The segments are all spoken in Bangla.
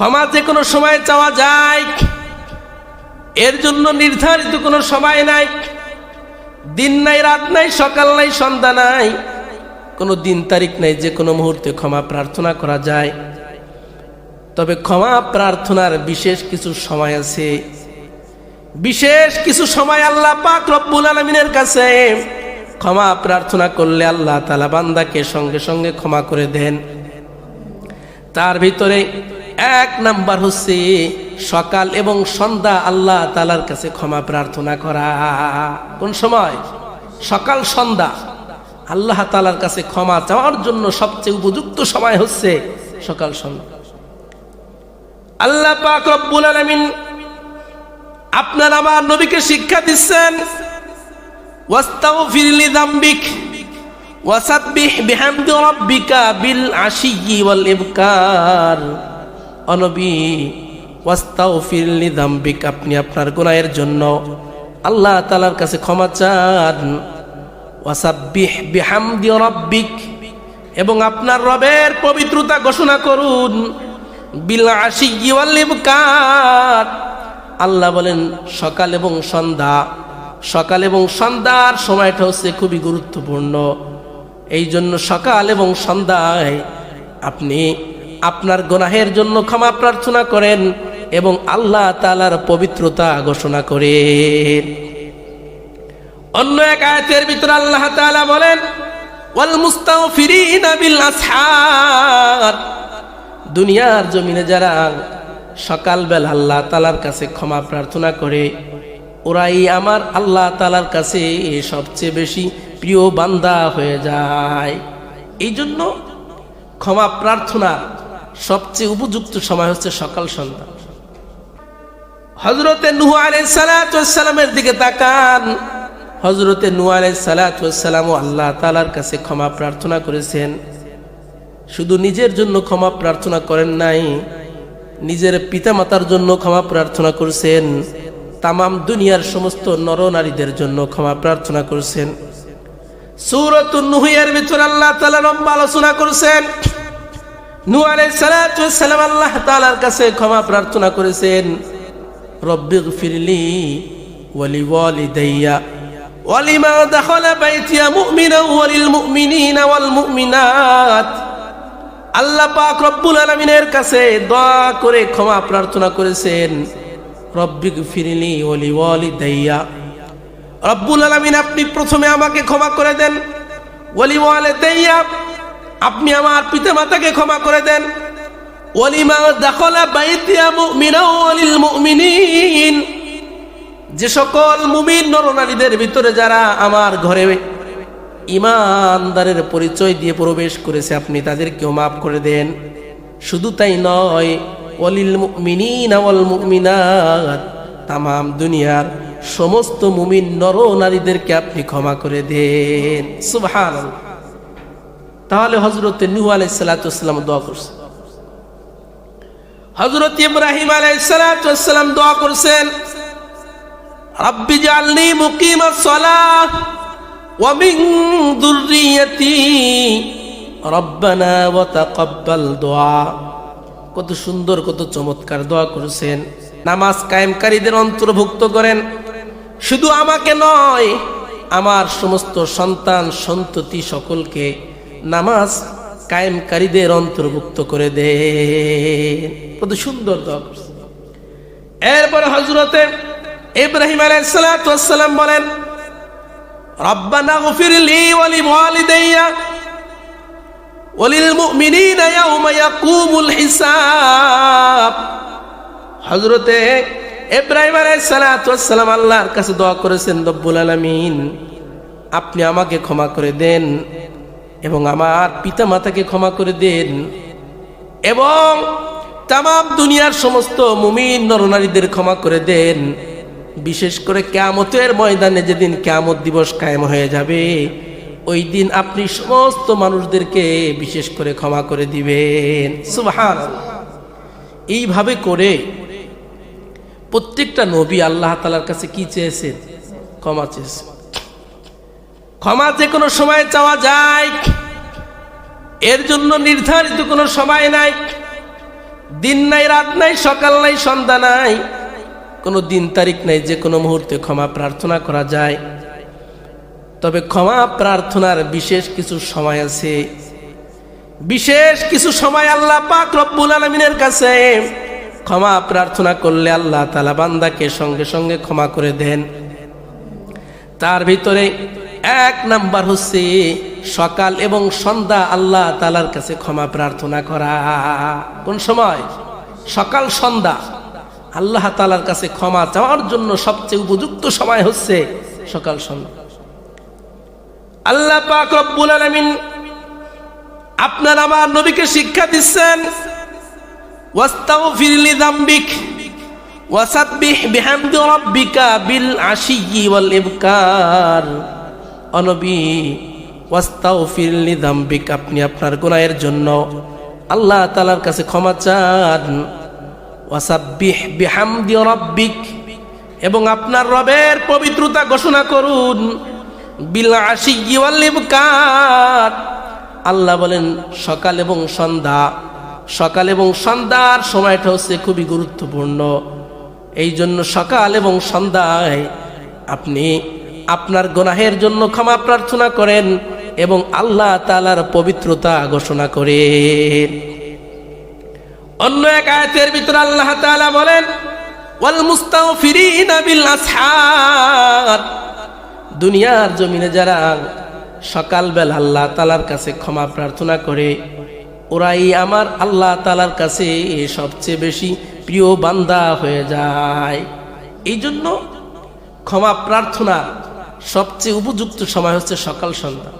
ক্ষমা যে কোনো সময় চাওয়া যায়। এর জন্য নির্ধারিত কোনো সময় নাই। দিন নাই, রাত নাই, সকাল নাই, সন্ধ্যা নাই। কোনো দিন তারিখ নাই যে কোনো মুহূর্তে ক্ষমা প্রার্থনা করা যায়। তবে ক্ষমা প্রার্থনার বিশেষ কিছু সময় আছে। বিশেষ কিছু সময় আল্লাহ পাক রব্বুল আলমিনের কাছে ক্ষমা প্রার্থনা করলে আল্লাহ তালা বান্দাকে সঙ্গে সঙ্গে ক্ষমা করে দেন। তার ভিতরে এক নাম্বার হচ্ছে সকাল এবং সন্ধ্যা আল্লাহ তালার কাছে ক্ষমা প্রার্থনা করা। কোন সময়? সকাল, সন্ধ্যা। আল্লাহ তালার কাছে ক্ষমা চাওয়ার জন্য সবচেয়ে উপযুক্ত সময় হচ্ছে সকাল, সন্ধ্যা। আল্লাহ পাক রব্বুল আপনার আমার নবীকে শিক্ষা দিচ্ছেন আশিয়্যি অনবী, ওয়াস্তাগফির লিযামবিক, আপনি আপনার গুনাহের জন্য আল্লাহ তালার কাছে ক্ষমা চান। ওয়াসাব্বিহ বিহামদি রাব্বিক, এবং আপনার রবের পবিত্রতা ঘোষণা করুন। আল্লাহ বলেন, সকাল এবং সন্ধ্যা, সকাল এবং সন্ধ্যার সময়টা হচ্ছে খুবই গুরুত্বপূর্ণ। এই জন্য সকাল এবং সন্ধ্যায় আপনি আপনার গোনাহের জন্য ক্ষমা প্রার্থনা করেন এবং আল্লাহ তালার পবিত্রতা ঘোষণা করেন। অন্য এক আয়াতের ভিতরে আল্লাহ তাআলা বলেন, ওয়াল দুনিয়ার জমিনে যারা সকালবেলা আল্লাহ তালার কাছে ক্ষমা প্রার্থনা করে, ওরাই আমার আল্লাহ তালার কাছে সবচেয়ে বেশি প্রিয় বান্দা হয়ে যায়। এই জন্য ক্ষমা প্রার্থনা সবচেয়ে উপযুক্ত সময় হচ্ছে সকাল সন্ধ্যা। হজরতে নুহ আলাইসালামের দিকে তাকান। হজরতে নুহ আলাইসালাম আল্লাহ তালার কাছে ক্ষমা প্রার্থনা করেছেন। শুধু নিজের জন্য ক্ষমা প্রার্থনা করেন নাই, নিজের পিতামাতার জন্য ক্ষমা প্রার্থনা করছেন। তামাম দুনিয়ার সমস্ত নরনারীদের জন্য ক্ষমা প্রার্থনা করছেন। সুরত নুহিয়ার ভিতর আল্লাহ তালা লম্বা আলোচনা করছেন। নু আলাইসালাম আল্লাহ তালার কাছে ক্ষমা প্রার্থনা করেছেন রব্বিগ ফিরলি ওয়ালি ওয়ালিদাইয়া ولما دخل بيتي مؤمنا وللمؤمنين والمؤمنات আল্লাহ পাক রব্বুল আলমিনের কাছে দোয়া করে ক্ষমা প্রার্থনা করেছেন রব্বিক ফিরিলি ওলি ওয়ালি দাইয়া রব্বুল আলমিন আপনি প্রথমে আমাকে ক্ষমা করে দেন ওলি ওয়ালে দাইয়া আপনি আমার পিতা মাতাকে ক্ষমা করে দেন। যে সকল মুমিন নরনারীদের ভিতরে যারা আমার ঘরে ইমানদারের পরিচয় দিয়ে প্রবেশ করেছে, আপনি তাদেরকেও মাফ করে দেন। শুধু তাই নয় অলিল মুমিনিন মুমিনাত, তামাম দুনিয়ার সমস্ত মুমিন নর নারীদেরকে আপনি ক্ষমা করে দেন। সুবহান তাহলে হজরত নূহ আলাইহিস সালাম দোয়া করছেন হজরত ইব্রাহিম আলাইহিস সালাম দোয়া করছেন রব্বি জালনি মুকিমাস সালাহ ومن ذريتي ربنا وتقبل دعاء কত সুন্দর কত চমৎকার দোয়া করেছেন নামাজ কায়েমকারীদের অন্তর্ভুক্ত করেন শুধু আমাকে নয় আমার সমস্ত সন্তান সন্ততি সকলকে নামাজ কায়েমকারীদের অন্তর্ভুক্ত করে দে। কত সুন্দর দোয়া করছে। এরপর হজরতে ইব্রাহিম আলাইসালাম বলেন আল্লাহর কাছে দোয়া করেছেন আপনি আমাকে ক্ষমা করে দেন। এবং আমার পিতা মাতাকে ক্ষমা করে দেন। এবং তাম দুনিয়ার সমস্ত মুমিন নরনারীদের ক্ষমা করে দেন। বিশেষ করে কেয়ামতের ময়দানে যেদিন কেয়ামত দিবস কায়েম হয়ে যাবে, ওই দিন আপনি সমস্ত মানুষদেরকে বিশেষ করে ক্ষমা করে দিবেন। সুবহান এইভাবে করে প্রত্যেকটা নবী আল্লাহ তালার কাছে কি চেয়েছেন? ক্ষমা চেয়েছেন। ক্ষমা যে কোনো সময় চাওয়া যায়। এর জন্য নির্ধারিত কোনো সময় নাই। দিন নাই, রাত নাই, সকাল নাই, সন্ধ্যা নাই। কোনো দিন তারিখ নাই, যে কোনো মুহূর্তে ক্ষমা প্রার্থনা করা যায়। তবে ক্ষমা প্রার্থনার বিশেষ কিছু সময় আছে। বিশেষ কিছু সময় আল্লাহ পাক রব্বুল আলমিনের কাছে। ক্ষমা প্রার্থনা করলে আল্লাহ তালা বান্দাকে সঙ্গে সঙ্গে ক্ষমা করে দেন। তার ভিতরে এক নাম্বার হচ্ছে সকাল এবং সন্ধ্যা আল্লাহ তালার কাছে ক্ষমা প্রার্থনা করা। কোন সময়? সকাল, সন্ধ্যা। আল্লাহ তালার কাছে ক্ষমা চাওয়ার জন্য সবচেয়ে উপযুক্ত সময় হচ্ছে সকাল, সন্ধ্যা। আল্লাহ পাক রব্বুল আপনার আমার নবীকে শিক্ষা দিচ্ছেন, ওয়াস্তাগফির লিযামবিক ওয়াসাব্বিহ বিহামদি রাব্বিকা বিল আশিয়্যি অনবী, ওয়াস্তাগফির লিযামবিক, আপনি আপনার গুনাহের জন্য আল্লাহ তালার কাছে ক্ষমা চান। এবং আপনার রবের পবিত্রতা ঘোষণা করুন। আল্লাহ বলেন, সকাল এবং সন্ধ্যা, সকাল এবং সন্ধ্যার সময়টা হচ্ছে খুবই গুরুত্বপূর্ণ। এই জন্য সকাল এবং সন্ধ্যায় আপনি আপনার গোনাহের জন্য ক্ষমা প্রার্থনা করেন এবং আল্লাহ তালার পবিত্রতা ঘোষণা করেন। অন্য এক আয়াতের ভিতরে আল্লাহ তাআলা বলেন, ওয়াল দুনিয়ার জমিনে যারা সকালবেলা আল্লাহ তালার কাছে ক্ষমা প্রার্থনা করে, ওরাই আমার আল্লাহ তালার কাছে সবচেয়ে বেশি প্রিয় বান্দা হয়ে যায়। এই জন্য ক্ষমা প্রার্থনা সবচেয়ে উপযুক্ত সময় হচ্ছে সকাল সন্ধ্যা।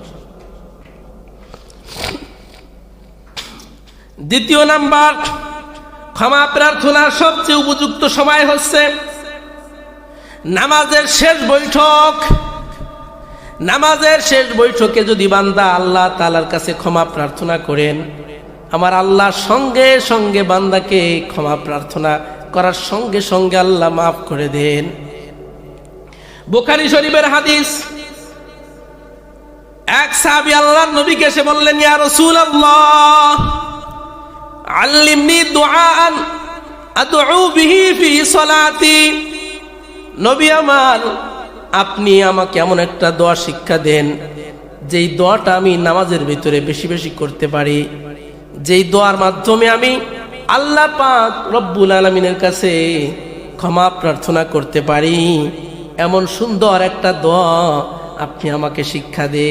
দ্বিতীয় নাম্বার, ক্ষমা প্রার্থনার সবচেয়ে উপযুক্ত সময় হচ্ছে নামাজের শেষ বৈঠক। নামাজের শেষ বৈঠকে যদি বান্দা আল্লাহ তালার কাছে ক্ষমা প্রার্থনা করেন, আমার আল্লাহ সঙ্গে সঙ্গে বান্দাকে ক্ষমা প্রার্থনা করার সঙ্গে সঙ্গে আল্লাহ মাফ করে দেন। বোখারি শরীফের হাদিস। এক সাহাবি আল্লাহ নবীকে এসে বললেন, ইয়া রসুল আল্লাহ আল্লিমনি দুআআন আদউ বিহি ফি সলাতি। নবী আমার, আপনি আমাকে এমন একটা দোয়া শিক্ষা দেন, যেই দোয়াটা আমি নামাজের ভিতরে বেশি বেশি করতে পারি। যেই দোয়ার মাধ্যমে আমি আল্লাহ পাক রব্বুল আলমিনের কাছে ক্ষমা প্রার্থনা করতে পারি। এমন সুন্দর একটা দোয়া আপনি আমাকে শিক্ষা দে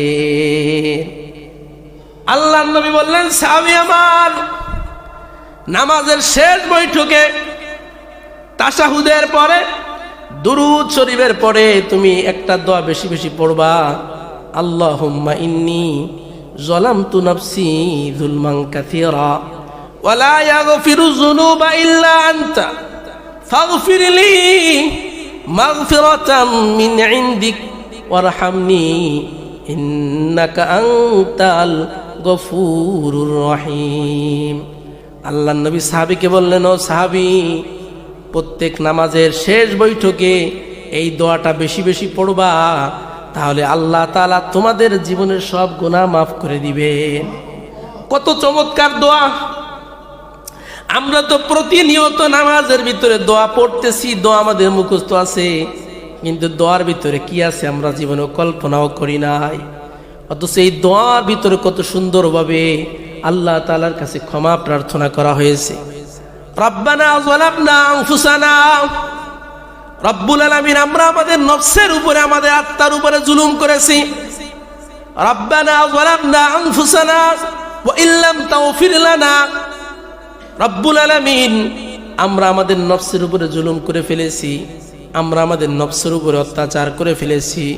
আল্লাহ নবী বললেন, স্বামী আমার, নামাজের শেষ বৈঠকে তাসাহুদের পরে, দুরুদ শরীফের পরে তুমি একটা দোয়া বেশি বেশি পড়বা। আল্লাহ হুম্মা ইন্নি জলাম তু নফসি জুলমাং কাথিরা ওয়ালা ইয়াগফিরু যুনুবা ইল্লা আনতা। ফাগফিরলি মাগফিরাতাম মিন ইনদিক, ওয়ারহামনি, ইন্নাকা আনতাল গফুরুর রহিম। আল্লাহ নবী সাহাবিকে বললেন, ও সাহাবি, প্রত্যেক নামাজের শেষ বৈঠকে এই দোয়াটা বেশি বেশি পড়বা, তাহলে আল্লাহ তালা তোমাদের জীবনের সব গুণা মাফ করে দিবে কত চমৎকার দোয়া! আমরা তো প্রতিনিয়ত নামাজের ভিতরে দোয়া পড়তেছি, দোয়া আমাদের মুখস্থ আছে। কিন্তু দোয়ার ভিতরে কি আছে আমরা জীবনে কল্পনাও করি নাই। অথচ এই দোয়ার ভিতরে কত সুন্দরভাবে আল্লাহ তালার কাছে ক্ষমা প্রার্থনা করা হয়েছে। রব্বানা জালামনা আনফুসানা। রব্বুল আলামিন আমরা আমাদের নফসের উপরে, আমাদের আত্মার উপরে জুলুম করেছি। রব্বানা জালামনা আনফুসানা। ওয়া ইল্লাম তাগফির লানা। রব্বুল আলামিন, আমরা আমাদের নফসের উপরে জুলুম করে ফেলেছি, আমরা আমাদের নফসের উপরে অত্যাচার করে ফেলেছি।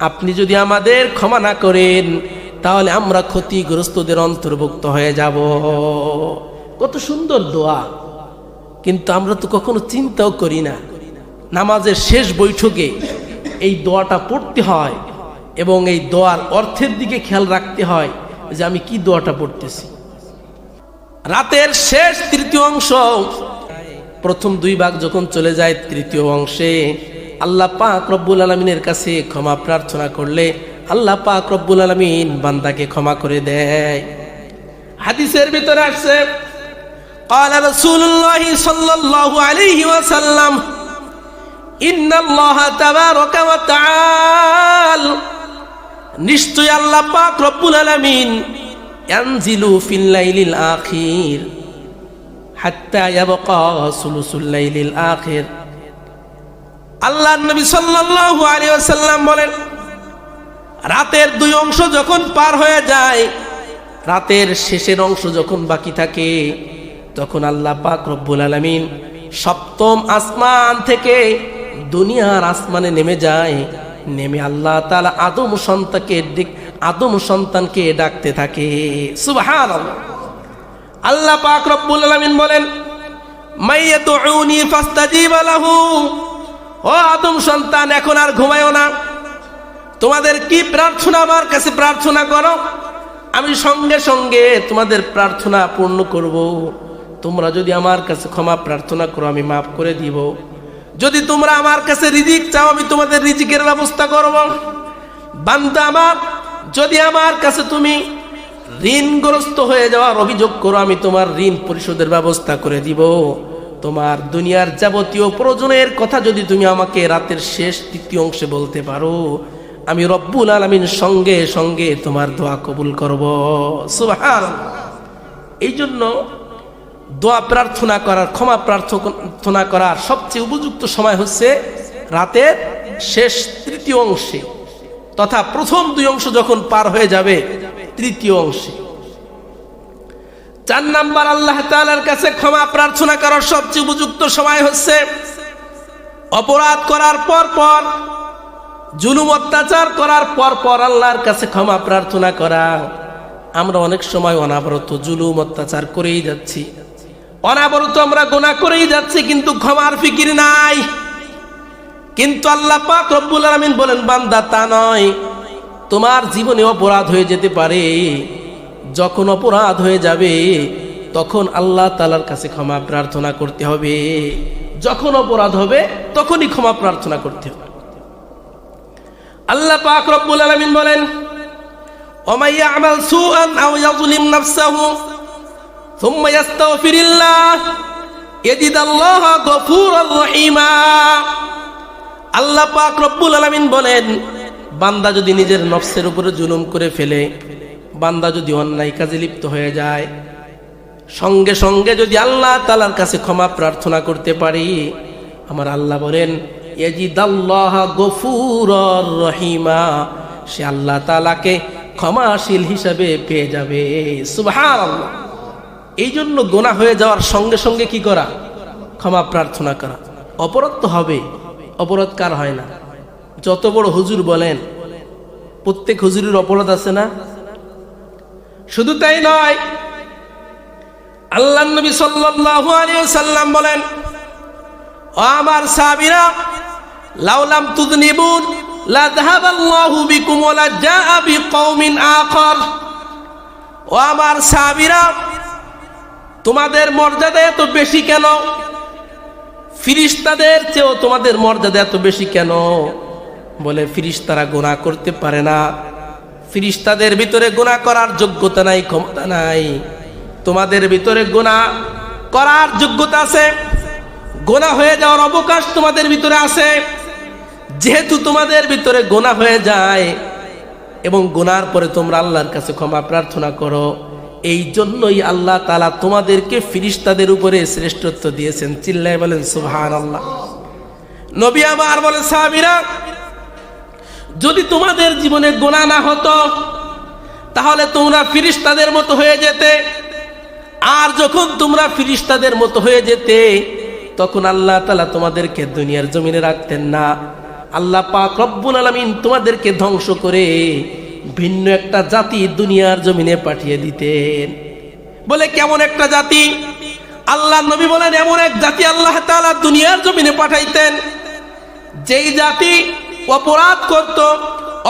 আপনি যদি আমাদের ক্ষমা না করেন, তাহলে আমরা ক্ষতিগ্রস্তদের অন্তর্ভুক্ত হয়ে যাব। কত সুন্দর দোয়া। কিন্তু আমরা তো কখনো চিন্তাও করি না। নামাজের শেষ বৈঠকে এই দোয়াটা পড়তে হয় এবং এই দোয়ার অর্থের দিকে খেয়াল রাখতে হয় যে আমি কি দোয়াটা পড়তেছি। রাতের শেষ তৃতীয় অংশ প্রথম দুই ভাগ যখন চলে যায় তৃতীয় অংশে আল্লাহ পাক রব্বুল আলমিনের কাছে ক্ষমা প্রার্থনা করলে আল্লাহ পাক রব্বুল আলমিন বান্দাকে ক্ষমা করে দেয় হাদিসের ভিতরে আসছে قال رسول الله صلى الله عليه وسلم إن الله تبارك وتعالى নিশ্চয় আল্লাহ পাক রব্বুল আলামিন আল্লাহ বলেন, রাতের দুই অংশ যখন পার হয়ে যায়, রাতের শেষের অংশ যখন বাকি থাকে, তখন আল্লাহ পাক রব্বুল আলামিন সপ্তম আসমান থেকে দুনিয়ার আসমানে নেমে যায়, নেমে আল্লাহ তালা আদম সন্তানকে দিক আদম সন্তানকে ডাকতে থাকে। সুবহানাল্লাহ। আল্লাহ পাক রব্বুল আলামিন বলেন মাইয়াতুউনি ফাস্তাজিবা লাহু। ও আদম সন্তান, এখন আর ঘুমায়ও না। তোমাদের কি প্রার্থনা? আমার কাছে প্রার্থনা করো। আমি সঙ্গে সঙ্গে তোমাদের প্রার্থনা পূর্ণ করব। তোমরা যদি আমার কাছে ক্ষমা প্রার্থনা করো, আমি মাফ করে দিব। যদি তোমরা আমার কাছে রিজিক চাও, আমি তোমাদের রিজিকের ব্যবস্থা করব। বান্দা আমার যদি আমার কাছে তুমি ঋণগ্রস্ত হয়ে যাওয়ার অভিযোগ করো, আমি তোমার ঋণ পরিশোধের ব্যবস্থা করে দিব। তোমার দুনিয়ার যাবতীয় প্রয়োজনের কথা যদি তুমি আমাকে রাতের শেষ তৃতীয় অংশে বলতে পারো, আমি রব্বুল আলমিন সঙ্গে সঙ্গে তোমার দোয়া কবুল করব। সুবহান এই জন্য দোয়া প্রার্থনা করার, ক্ষমা প্রার্থনা করার সবচেয়ে উপযুক্ত সময় হচ্ছে রাতের শেষ তৃতীয় অংশে। তথা প্রথম দুই অংশ যখন পার হয়ে যাবে, তৃতীয় অংশে। চার নাম্বার আল্লাহ তাআলার কাছে ক্ষমা প্রার্থনা করার সবচেয়ে উপযুক্ত সময় হচ্ছে অপরাধ করার পর পর, জুলুম অত্যাচার করার পর পর আল্লাহর কাছে ক্ষমা প্রার্থনা করা। আমরা অনেক সময় অনাবরত জুলুম অত্যাচার করেই যাচ্ছি। অনাবরত আমরা গোনা করেই যাচ্ছি, কিন্তু ক্ষমার ফিকির নাই। কিন্তু আল্লাহ পাক রব্বুল আলামিন বলেন, বান্দা তা নয়, তোমার জীবনে অপরাধ হয়ে যেতে পারে। যখন অপরাধ হয়ে যাবে, তখন আল্লাহ তালার কাছে ক্ষমা প্রার্থনা করতে হবে। যখন অপরাধ হবে, তখনই ক্ষমা প্রার্থনা করতে হবে। আল্লাহ পাক রব্বুল আলামিন বলেন ওমাই আমাল সুআন আও ইয়াজলিম নাফসাহু থুম্মা ইয়াস্তাগফিরিল্লাহ, ইয়াজিদাল্লাহ গফুরার রহিমা। পাক রব্বুল আলামিন বলেন, বান্দা যদি নিজের নফসের উপরে জুলুম করে ফেলে, বান্দা যদি অন্যায় কাজে লিপ্ত হয়ে যায়, সঙ্গে সঙ্গে যদি আল্লাহ তালার কাছে ক্ষমা প্রার্থনা করতে পারি, আমার আল্লাহ বলেন গফুরর রহিমা, সে আল্লাহ তালাকে ক্ষমাশীল হিসাবে পেয়ে যাবে। এই জন্য গোনা হয়ে যাওয়ার সঙ্গে সঙ্গে কি করা? ক্ষমা প্রার্থনা করা। অপরাধ তো হবে। অপরাধ কার হয় না? যত বড় হুজুর বলেন, প্রত্যেক হুজুরের অপরাধ আছে না? শুধু তাই নয় আল্লাহ নবী সাল্লাল্লাহু আলাইহি সাল্লাম বলেন, ও আমার সাহাবীরা লাউলাম তুযনিবুন, লা যাহাবাল্লাহু বিকুম ওয়া লা জাআ বিকওমিন আখর। ও আমার সাহাবীরা, তোমাদের মর্যাদা এত বেশি কেন? ফিরিস্তাদের চেয়েও তোমাদের মর্যাদা এত বেশি কেন? বলে ফিরিস্তারা গোনা করতে পারে না। ফিরিস্তাদের ভিতরে গোনা করার যোগ্যতা নাই, ক্ষমতা নাই। তোমাদের ভিতরে গোনা করার যোগ্যতা আছে। গোনা হয়ে যাওয়ার অবকাশ তোমাদের ভিতরে আছে। যেহেতু তোমাদের ভিতরে গোনা হয়ে যায়, এবং গোনার পরে তোমরা আল্লাহর কাছে ক্ষমা প্রার্থনা করো। এই জন্যই আল্লাহ তালা তোমাদেরকে ফিরিস্তাদের উপরে শ্রেষ্ঠত্ব দিয়েছেন। চিল্লায় বলেন সুহান আল্লাহ নবী আমার বলে সাহাবিরা, যদি তোমাদের জীবনে গোনা না হতো, তাহলে তোমরা ফিরিস্তাদের মতো হয়ে যেতে। আর যখন তোমরা ফিরিস্তাদের মতো হয়ে যেতে, তখন আল্লাহ তালা তোমাদেরকে দুনিয়ার জমিনে রাখতেন না। আল্লাহ পাক রব্বুল আলমিন তোমাদেরকে ধ্বংস করে ভিন্ন একটা জাতি দুনিয়ার জমিনে পাঠিয়ে দিতেন। বলে, কেমন একটা জাতি? আল্লাহ নবী বলেন, এমন এক জাতি আল্লাহ তালা দুনিয়ার জমিনে পাঠাইতেন, যেই জাতি অপরাধ করত।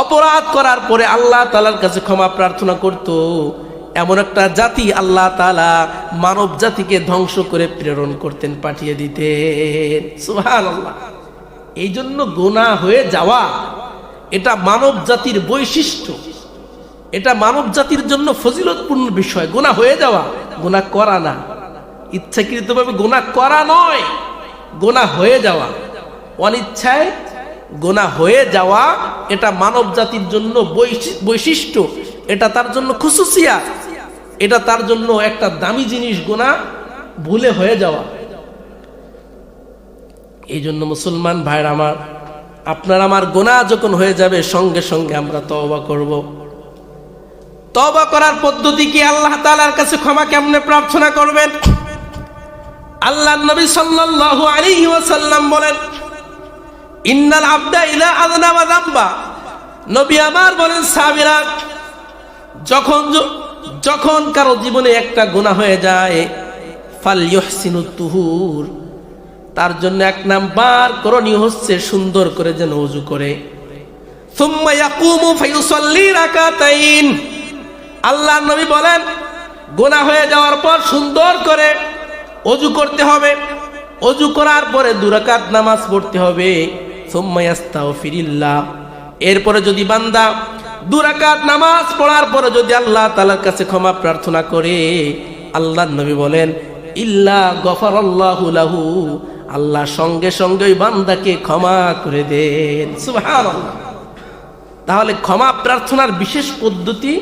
অপরাধ করার পরে আল্লাহ তালার কাছে ক্ষমা প্রার্থনা করত। এমন একটা জাতি আল্লাহ তালা মানব জাতিকে ধ্বংস করে প্রেরণ করতেন, পাঠিয়ে দিতেন। সুহান আল্লাহ এই জন্য গোনা হয়ে যাওয়া এটা মানব জাতির বৈশিষ্ট্য। এটা মানব জাতির জন্য ফজিলতপূর্ণ বিষয়। গোনা হয়ে যাওয়া গোনা করা না। ইচ্ছাকৃতভাবে গোনা করা নয় গোনা হয়ে যাওয়া। অনিচ্ছায় গোনা হয়ে যাওয়া, এটা মানব জাতির জন্য বৈশি- বৈশিষ্ট্য। এটা তার জন্য খুশুসিয়া এটা তার জন্য একটা দামি জিনিস গোনা ভুলে হয়ে যাওয়া। এই জন্য মুসলমান ভাইয়ের আমার আপনার আমার গোনা যখন হয়ে যাবে, সঙ্গে সঙ্গে আমরা তওবা করব। তওবা করার পদ্ধতি কি? আল্লাহ তালার কাছে ক্ষমা কেমনে প্রার্থনা করবেন? আল্লাহ নবী সাল্লাল্লাহু আলাইহি ওয়াসাল্লাম বলেন, ইন্নাল আবদা ইলা আযনাবা যামবা। নবী আমার বলেন, সাবিরা, যখন যখন কারও জীবনে একটা গুনাহ হয়ে যায়, ফাল ইহসিনু তুহুর। তার জন্য এক নাম্বার করণীয় হচ্ছে সুন্দর করে যেন অজু করে। আল্লাহ নবী বলেন, গোনা হয়ে যাওয়ার পর সুন্দর করে অজু করতে হবে। অজু করার পরে দুরাকাত নামাজ পড়তে হবে। ইয়াস্তাগফিরিল্লাহ। এরপরে যদি বান্দা দুরাকাত নামাজ পড়ার পরে যদি আল্লাহ তালার কাছে ক্ষমা প্রার্থনা করে, আল্লাহ নবী বলেন, ইল্লা গফারাল্লাহু লাহু আল্লাহ সঙ্গে সঙ্গে ওই বান্দাকে ক্ষমা করে দেন। তাহলে ক্ষমা প্রার্থনার বিশেষ পদ্ধতি,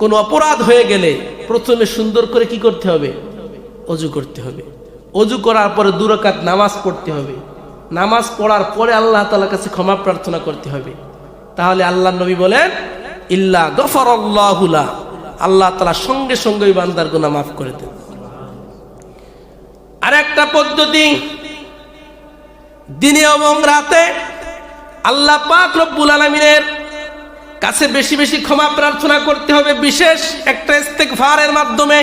কোন অপরাধ হয়ে গেলে প্রথমে সুন্দর করে কি করতে হবে? অজু করতে হবে। অজু করার পরে দুরাকাত নামাজ পড়তে হবে। নামাজ পড়ার পরে আল্লাহ তাআলার কাছে ক্ষমা প্রার্থনা করতে হবে। তাহলে আল্লাহ নবী বলেন, ইল্লা গফর আল্লাহ তালা সঙ্গে সঙ্গে ওই বান্দার গুনাহ মাফ করে দেন। আর একটা পদ্ধতি। দিনে এবং রাতে আল্লাহ পাক রব্বুল আলমিনের কাছে বেশি বেশি ক্ষমা প্রার্থনা করতে হবে। বিশেষ একটা ইস্তেগফারের মাধ্যমে।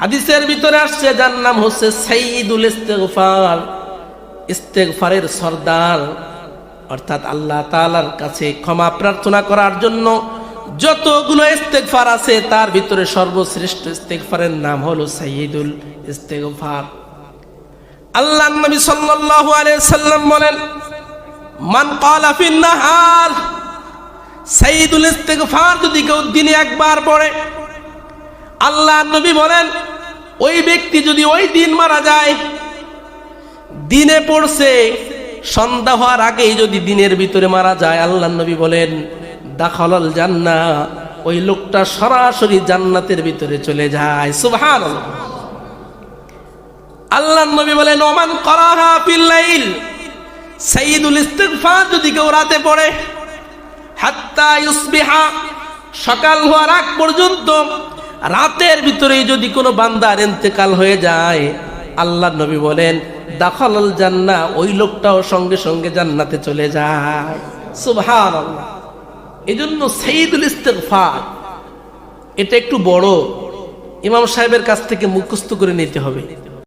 হাদিসের ভিতরে আসছে, যার নাম হচ্ছে সাইদুল ইস্তেগফার। ইস্তেগফারের সর্দার। অর্থাৎ আল্লাহ তাআলার কাছে ক্ষমা প্রার্থনা করার জন্য যতগুলো ইস্তেগফার আছে, তার ভিতরে সর্বশ্রেষ্ঠ ইস্তেগফারের নাম হলো সাইয়্যিদুল ইস্তেগফার। আল্লাহ নবী সাল্লাল্লাহু আলাইহি সাল্লাম বলেন, মান ক্বালা নাহার সাইয়্যিদুল ইস্তেগফার যদি কেউ দিনে একবার পড়ে আল্লাহ নবী বলেন, ওই ব্যক্তি যদি ওই দিন মারা যায়, দিনে পড়ছে, সন্ধ্যা হওয়ার আগেই যদি দিনের ভিতরে মারা যায় আল্লাহ নবী বলেন, দাখলাল জান্না ওই লোকটা সরাসরি জান্নাতের ভিতরে চলে যায়। সুবহান আল্লাহ নবী বলেন, ওমান করাহা ফিল্লাইল। সাইয়্যিদুল ইস্তিগফার যদি কেউ রাতে পড়ে, হাত্তা ইউসবিহা, সকাল হওয়ার আগ পর্যন্ত রাতের ভিতরেই যদি কোনো বান্দার ইন্তেকাল হয়ে যায়, আল্লাহ নবী বলেন, দাখলাল জান্না, ওই লোকটাও সঙ্গে সঙ্গে জান্নাতে চলে যায়। সুবহানাল্লাহ। এই জন্য সঈদুল ইস্তেগফার, এটা একটু বড়। ইমাম সাহেবের কাছ থেকে মুখস্থ করে নিতে হবে।